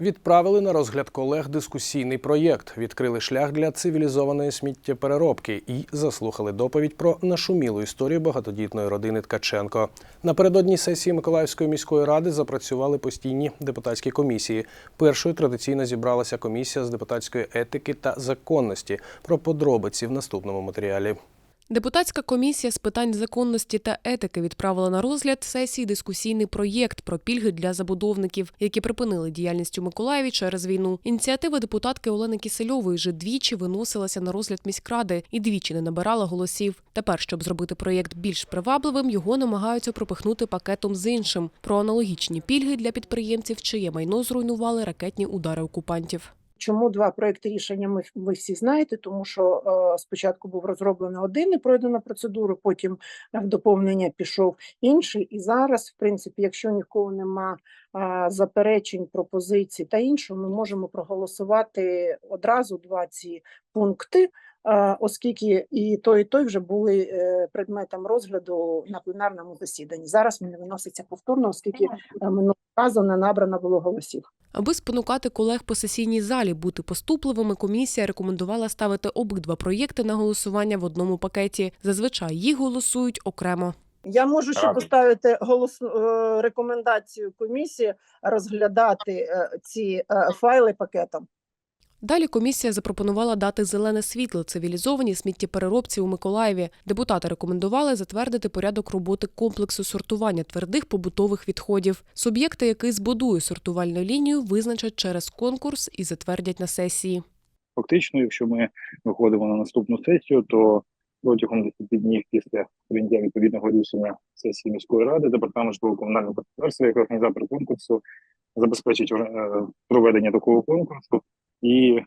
Відправили на розгляд колег дискусійний проєкт, відкрили шлях для цивілізованої сміттєпереробки і заслухали доповідь про нашумілу історію багатодітної родини Ткаченко. Напередодні сесії Миколаївської міської ради запрацювали постійні депутатські комісії. Першою традиційно зібралася комісія з депутатської етики та законності. Про подробиці в наступному матеріалі. Депутатська комісія з питань законності та етики відправила на розгляд сесії дискусійний проєкт про пільги для забудовників, які припинили діяльність у Миколаєві через війну. Ініціатива депутатки Олени Кісельової вже двічі виносилася на розгляд міськради і двічі не набирала голосів. Тепер, щоб зробити проєкт більш привабливим, його намагаються пропихнути пакетом з іншим про аналогічні пільги для підприємців, чиє майно зруйнували ракетні удари окупантів. Чому два проекти рішення ми ви всі знаєте? Тому що е, спочатку був розроблений один і пройдена процедура, потім е, в доповнення пішов інший. І зараз, в принципі, якщо нікого нема е, заперечень, пропозицій та іншого, ми можемо проголосувати одразу два ці пункти, оскільки і той, і той вже були е, предметом розгляду на пленарному засіданні. Зараз вони виносяться повторно, оскільки е, минулого разу не набрано було голосів. Аби спонукати колег по сесійній залі бути поступливими, комісія рекомендувала ставити обидва проєкти на голосування в одному пакеті. Зазвичай їх голосують окремо. Я можу ще поставити голос е, рекомендацію комісії розглядати ці файли пакетом. Далі комісія запропонувала дати зелене світло цивілізованій сміттєпереробці у Миколаєві. Депутати рекомендували затвердити порядок роботи комплексу сортування твердих побутових відходів. Суб'єкти, який збудує сортувальну лінію, визначать через конкурс і затвердять на сесії. Фактично, якщо ми виходимо на наступну сесію, то протягом 10 днів після прийняття відповідного рішення сесії міської ради департамент житлово-комунального господарства як організатор конкурсу забезпечить е, проведення такого конкурсу, і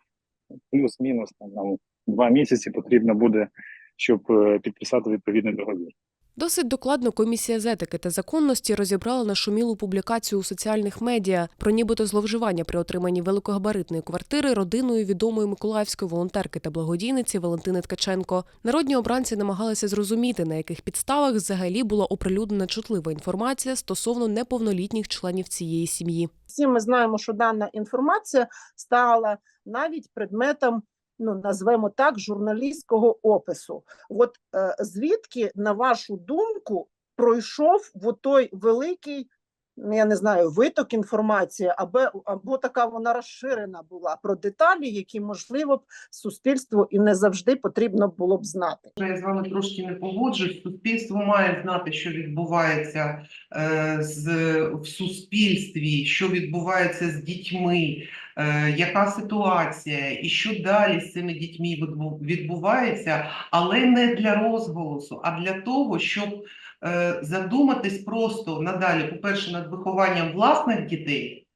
плюс-мінус там нам два місяці потрібно буде, щоб е, підписати відповідний договір. Досить докладно комісія з етики та законності розібрала нашумілу публікацію у соціальних медіа про нібито зловживання при отриманні великогабаритної квартири родиною відомої миколаївської волонтерки та благодійниці Валентини Ткаченко. Народні обранці намагалися зрозуміти, на яких підставах взагалі була оприлюднена чутлива інформація стосовно неповнолітніх членів цієї сім'ї. Всі ми знаємо, що дана інформація стала навіть предметом, ну назвемо так, журналістського опису. От е, звідки, на вашу думку, пройшов в той великий, ну, я не знаю, виток інформації, або, або така вона розширена була про деталі, які можливо б суспільству і не завжди потрібно було б знати. Я з вами трошки не погоджуюсь. Суспільство має знати, що відбувається е, з, в суспільстві, що відбувається з дітьми, яка ситуація і що далі з цими дітьми відбувається, але не для розголосу, а для того, щоб е, задуматись просто надалі, по-перше, над вихованням власних дітей,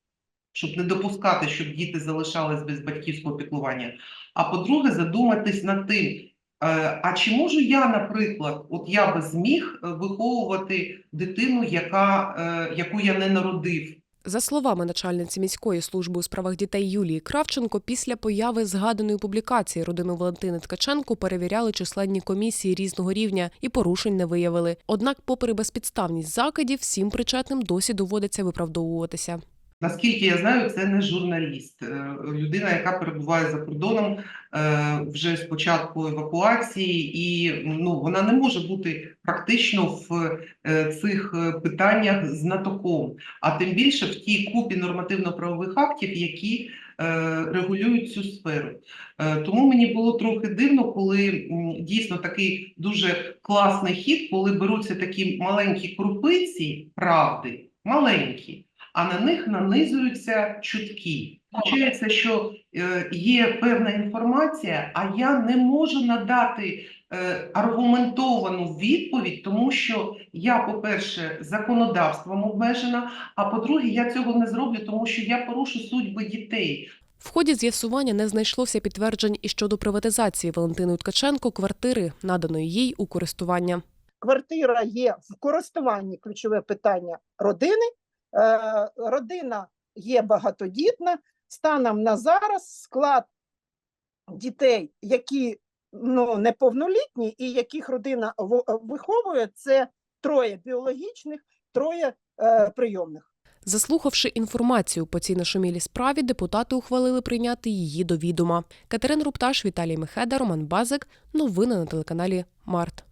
щоб не допускати, щоб діти залишались без батьківського піклування. А по-друге, задуматись над тим, Е, А чи можу я, наприклад, от я би зміг е, виховувати дитину, яка, е, яку я не народив? За словами начальниці міської служби у справах дітей Юлії Кравченко, після появи згаданої публікації родину Валентини Ткаченко перевіряли численні комісії різного рівня і порушень не виявили. Однак, попри безпідставність закидів, всім причетним досі доводиться виправдовуватися. Наскільки я знаю, це не журналіст, Е, людина, яка перебуває за кордоном е, вже з початку евакуації, і ну вона не може бути практично в е, цих питаннях знатоком, а тим більше в тій купі нормативно-правових актів, які регулюють цю сферу. Тому мені було трохи дивно, коли дійсно такий дуже класний хід, коли беруться такі маленькі крупиці правди, маленькі, а на них нанизуються чутки. Получається, що е, є певна інформація, а я не можу надати е, аргументовану відповідь, тому що я, по-перше, законодавством обмежена, а по-друге, я цього не зроблю, тому що я порушу судьби дітей. В ході з'ясування не знайшлося підтверджень і щодо приватизації Валентиною Ткаченко квартири, наданої їй у користування. Квартира є в користуванні ключове питання родини. Е, родина є багатодітна. Станом на зараз склад дітей, які ну, неповнолітні і яких родина виховує, це троє біологічних, троє е, прийомних. Заслухавши інформацію по цій нашумілій справі, депутати ухвалили прийняти її до відома. Катерина Рупташ, Віталій Мехеда, Роман Базик. Новини на телеканалі Март.